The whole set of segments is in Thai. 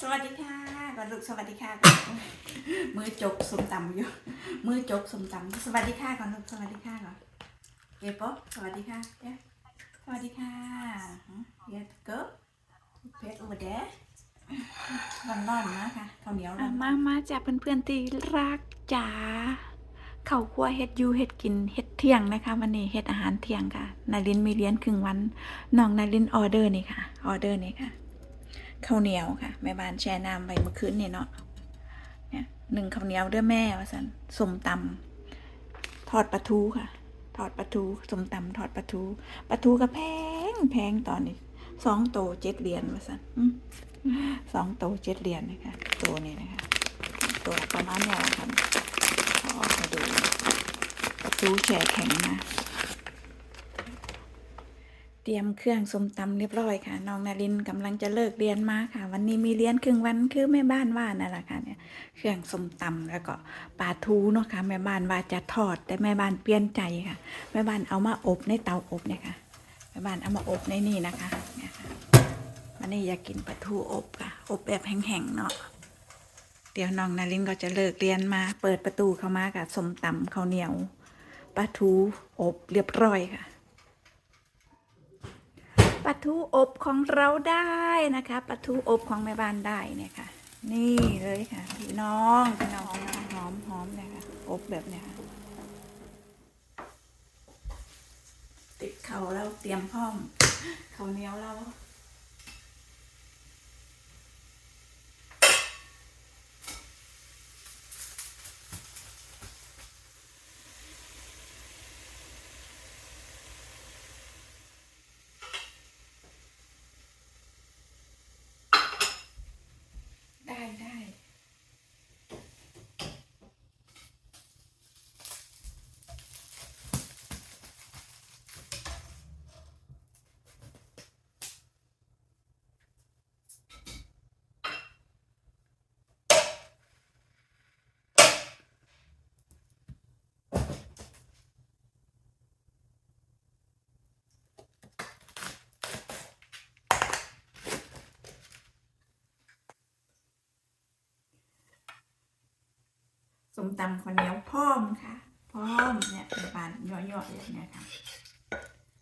สวัสดีค่ะก่อนลูกสวัสดีค่ะก่อนมือจกสมตำอยู่มือจกสมตำสวัสดีค่ะก่อนลูกสวัสดีค่ะก่อนเก็บป๊อสวัสดีค่ะเย้สวัสดีค่ะเย้เกิร์เพชรอุบเดะร้อนๆนะคะข้าวเหนียวร้อะอนมามาจากเพื่อนๆที่รักจ๋าเขาคั่วเฮ็ดอยูเฮ็ดกินเฮ็ดเที่ยงนะคะวันนี้เฮ็ดอาหารเที่ยงค่ะนารินมีเรียนครึ่งวันน้องนารินออเดอร์นี่ค่ะออเดอร์นี่ค่ะ ข้าวเหนียวค่ะ แม่บ้านแช่น้ำไว้เมื่อคืนนี่เนาะเนี่ยหนึ่งข้าวเหนียวเด้อแม่ว่าสันสมตำทอดปลาทูค่ะ ทอดปลาทูสมตำทอดปลาทูปลาทูก็แพงแพงตอนนี้สองโตเจ็ดเหรียญว่าสันสองโตเจ็ดเหรียญนะคะตัวนี้นะคะตัวประมาณเนี้ยแหละขออกมาดูประตูแช่แข็งนะ เตรียมเครื่องสมตำเรียบร้อยค่ะน้องนารินกำลังจะเลิกเรียนมาค่ะ วันนี้มีเรียนครึ่งวันคือแม่บ้านว่านั่นแหละค่ะเนี่ยเครื่องสมตำแล้วก็ปลาทูเนาะค่ะแม่บ้านว่าจะทอด แต่แม่บ้านเปลี่ยนใจค่ะ แม่บ้านเอามาอบในเตาอบเนี่ยค่ะแม่บ้านเอามาอบในนี่นะคะเนี่ยค่ะวันนี้อยากกินปลาทูอบค่ะ อบแบบแห้งๆเนาะเดี๋ยวน้องนารินก็จะเลิกเรียนมา เปิดประตูเข้ามากับสมตำข้าวเหนียวปลาทูอบเรียบร้อยค่ะ ปลาทูอบของเราได้นะคะปลาทูอบของแม่บ้านได้เนี่ยค่ะ นี่เลยค่ะพี่น้องพี่น้องหอมหอมเนี่ยค่ะอบแบบเนี้ยค่ะติดเขาแล้วเตรียมพร้อมข้าเหนียวเร มตำข้าวเหนียวพร้อมค่ะพร้อมเนี่ยเป็นบานย่อยๆอย่างเงี้ยค่ะ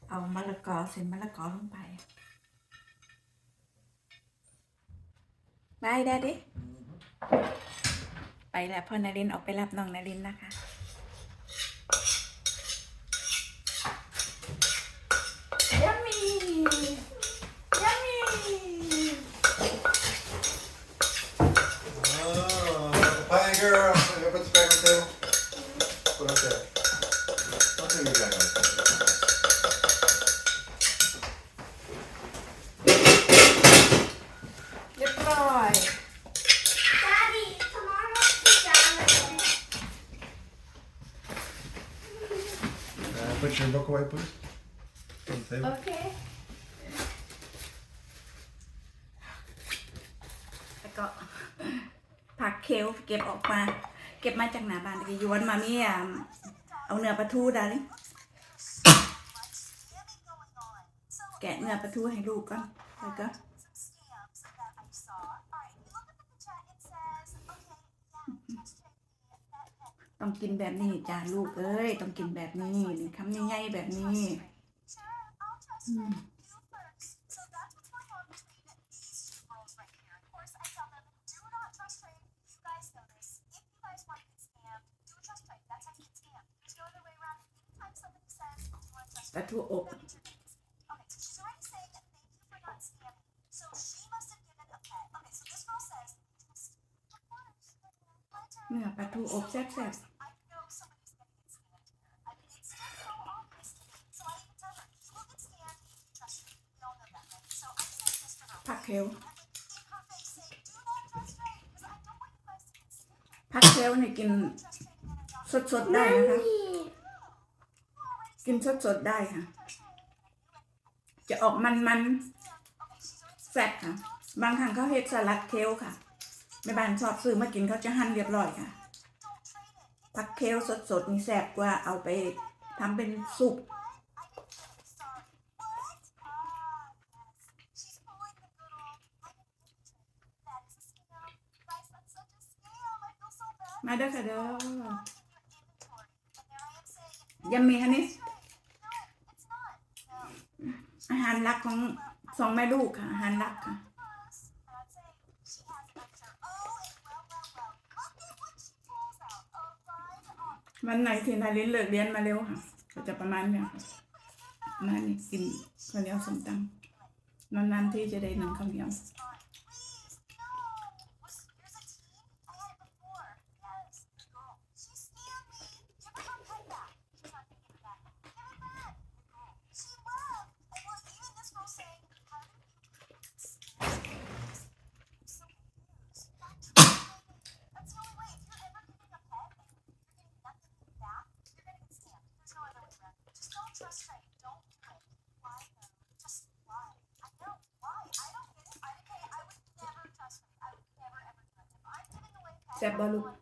เอามะละกอเส้นมะละกอลงไปบายได้ดิไปแล้วพ่อนารินออกไปรับน้องนารินนะคะยัมมี่ยัมมี่ Oh, hi girl. Can you put this back on the table? Put it up there. Don't take your back on the table. เรียบร้อย Daddy, tomorrow is Saturday. Uh, put your book away, please. On the table. โอเคแล้วก็ผักเคลเก็บออกมา เก็บมาจากหน้าบ้านตะกี้ยวนมาเมียเอาเนื้อปลาทูดาลิแกะเนื้อปลาทูให้ลูกก่อนแล้วก็ ต้องกินแบบนี้จ้าลูกเอ้ย ต้องกินแบบนี้นี่คำใหญ่ๆแบบนี้ Sure, I'll trust Hmm. you. You first. So that's what's going on between these two girls right here. Of course, I tell them, do not trust trade. You guys know this. If you guys want to get scammed, do a trust trade. That's how you get scammed. There's no other way around it. Anytime somebody says, do you want to trust ปลา trade? ทูอบ That means you're getting scammed. Okay, so she's already saying that thank you for not scamming. So she must have given a pet. Okay, so this girl says, of course. My turn. เนื้อปลาทูอบแซ่บ I to get scammed. ผักเคลเนี่ยกิน Trust trading in a job. สดได้นะคะ กินสดๆได้ค่ะ จะออกมันๆแซ่บค่ะ บางครั้งเขาเฮ็ดสลัดเคลค่ะแม่บ้านชอบซื้อมากินเขาจะหั่นเรียบร้อยค่ะผักเคลสดๆนี่แซ่บกว่าเอาไปทำเป็นซุป มาเด้อค่ะเด้อยังมีฮะนี่อาหารหลักของสองแม่ลูกค่ะอาหารหลักค่ะวันไหนที่นายลินเลิกเรียนมาเร็วค่ะ ก็จะประมาณเนี้ยประมานี้กินข้าวเหนียวสมตังนานๆที่จะได้นึ่ข้าวเหนียว Step by.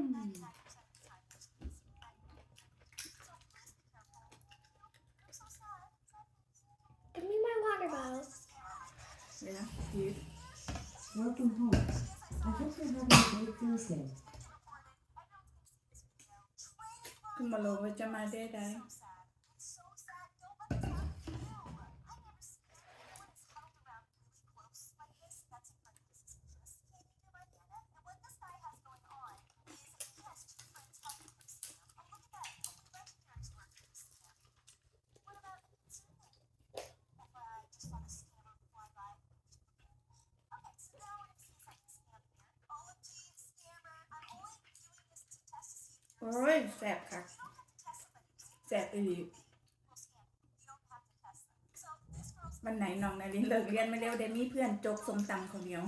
Give me my water bottle. Yeah, you. Welcome home. I hope you're having a great Thursday. Come over to my dad. โอ้ยแสบค่ะแสบอีวันไหนน้องนารินเลิกเรียนมาเร็วเดมี่เพื่อนจกสมตำข้าเหนียว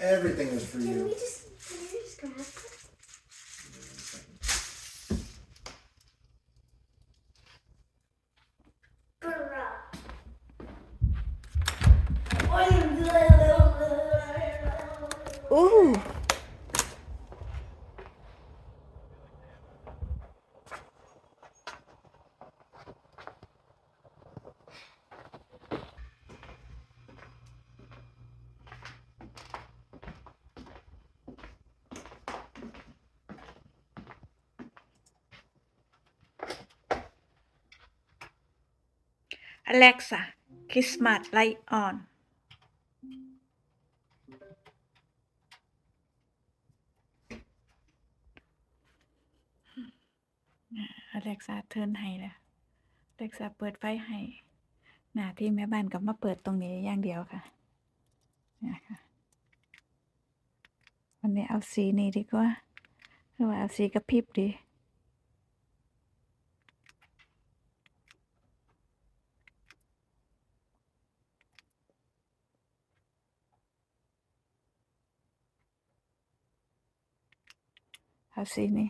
Everything is for you. Can we just can we just grab it? Ooh. Alexa Christmas light on อเล็กซาเทิร์นให้แล้วอเล็กซาเปิดไฟให้ หน้าที่แม่บ้านก็มาเปิดตรงนี้อย่างเดียวค่ะนี่ค่ะ วันนี้เอาสีนี้ดีกว่าหรือว่าเอาสีกระพริบดี เอาสีนี้